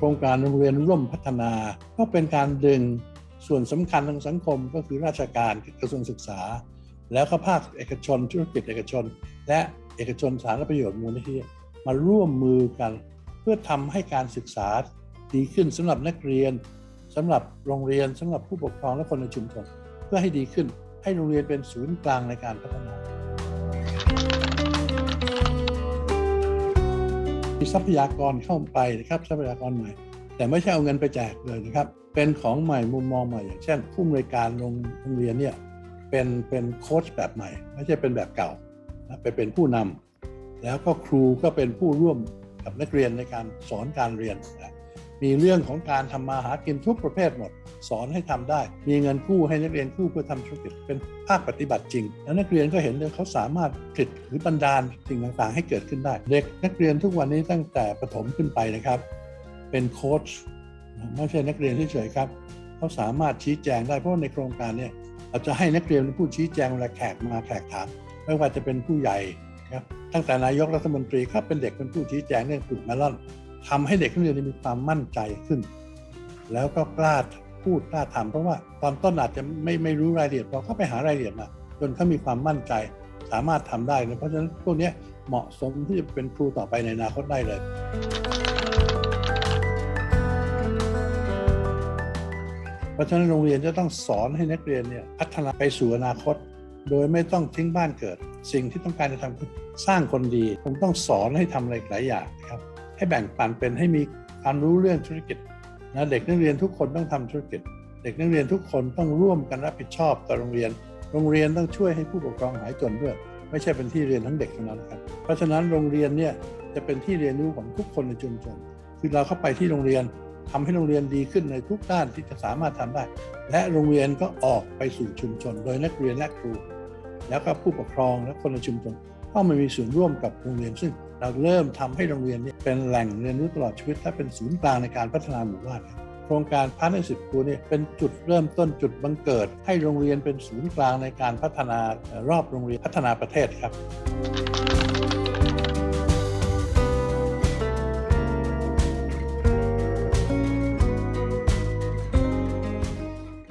ครงการโรงเรียนร่วมพัฒนา ก็เป็นการดึงส่วนสำคัญทางสังคมก็คือราชการกระทรวงศึกษา แล้วก็ภาคเอกชนธุรกิจเอกชน และเอกชนสาธารณประโยชน์มูลนิธิมาร่วมมือกัน เพื่อทำให้การศึกษาดีขึ้นสำหรับนักเรียนสำหรับโรงเรียนสำหรับผู้ปกครองและคนในชุมชนเพื่อให้ดีขึ้น ให้โรงเรียนเป็นศูนย์กลางในการพัฒนา มีทรัพยากรเข้าไปนะครับทรัพยากรใหม่ แต่ไม่ใช่เอาเงินไปแจกเลยนะครับ เป็นของใหม่มุมมองใหม่อย่างเช่น ผู้อำนวยการโรงโรงเรียนเนี่ยเป็นเป็นโค้ชแบบใหม่ ไม่ใช่เป็นแบบเก่านะไปเป็นผู้นำแล้วก็ครูก็เป็นผู้ร่วมกับนักเรียนในการสอนการเรียนนะ มีเรื่องของการทำมาหากินทุกประเภทหมด สอนให้ทำได้ มีเงินกู้ให้นักเรียนกู้เพื่อทำธุรกิจเป็นภาคปฏิบัติจริง แล้วนักเรียนก็เห็นเลยเขาสามารถผลิตหรือบันดาลสิ่งต่างๆ ให้เกิดขึ้นได้ เด็กนักเรียนทุกวันนี้ตั้งแต่ประถมขึ้นไปนะครับ เป็นโค้ชไม่ใช่นักเรียนเฉยๆครับเขาสามารถชี้แจงได้เพราะในโครงการเนี่ยเราจะให้นักเรียนเป็นผู้ชี้แจงเวลาแขกมาแขกถามไม่ว่าจะเป็นผู้ใหญ่ครับตั้งแต่นายกรัฐมนตรีครับเป็นเด็กเป็นผู้ชี้แจงเรื่องปลูกเมลอน ทำให้เด็กนักเรียนมีความมั่นใจขึ้น แล้วก็กล้าพูดกล้าทำเพราะว่าตอนต้นอาจจะไม่ไม่รู้รายละเอียดพอเขาไปหารายละเอียดมาจนเขามีความมั่นใจสามารถทำได้นะเพราะฉะนั้นพวกนี้เหมาะสมที่จะเป็นครูต่อไปในอนาคตได้เลย เพราะฉะนั้นโรงเรียนจะต้องสอนให้นักเรียนเนี่ยพัฒนาไปสู่อนาคต โดยไม่ต้องทิ้งบ้านเกิด สิ่งที่ต้องการจะทำคือสร้างคนดีผมต้องสอนให้ทำอะไรหลายอย่างนะครับ ให้แบ่งปันเป็นให้มีความรู้เรื่องธุรกิจนะเด็กนักเรียนทุกคนต้องทำธุรกิจ เด็กนักเรียนทุกคนต้องร่วมกันรับผิดชอบต่อโรงเรียน โรงเรียนต้องช่วยให้ผู้ปกครองหายจนด้วย ไม่ใช่เป็นที่เรียนทั้งเด็กเท่านั้นครับ เพราะฉะนั้นโรงเรียนเนี่ยจะเป็นที่เรียนรู้ของทุกคนในชุมชนคือเราเข้าไปที่โรงเรียนทำให้โรงเรียนดีขึ้นในทุกด้านที่จะสามารถทำได้ และโรงเรียนก็ออกไปสู่ชุมชน โดยนักเรียนและครู แล้วก็ผู้ปกครองและคนในชุมชนเข้ามามีส่วนร่วมกับโรงเรียนซึ่ง เราเริ่มทำให้โรงเรียนนี้เป็นแหล่งเรียนรู้ตลอดชีวิตและเป็นศูนย์กลางในการพัฒนาหมู่บ้านครับโครงการพาร์ทเนาสิบครูเนี่ยเป็นจุดเริ่มต้นจุดบังเกิด ให้โรงเรียนเป็นศูนย์กลางในการพัฒนารอบโรงเรียนพัฒนาประเทศครับ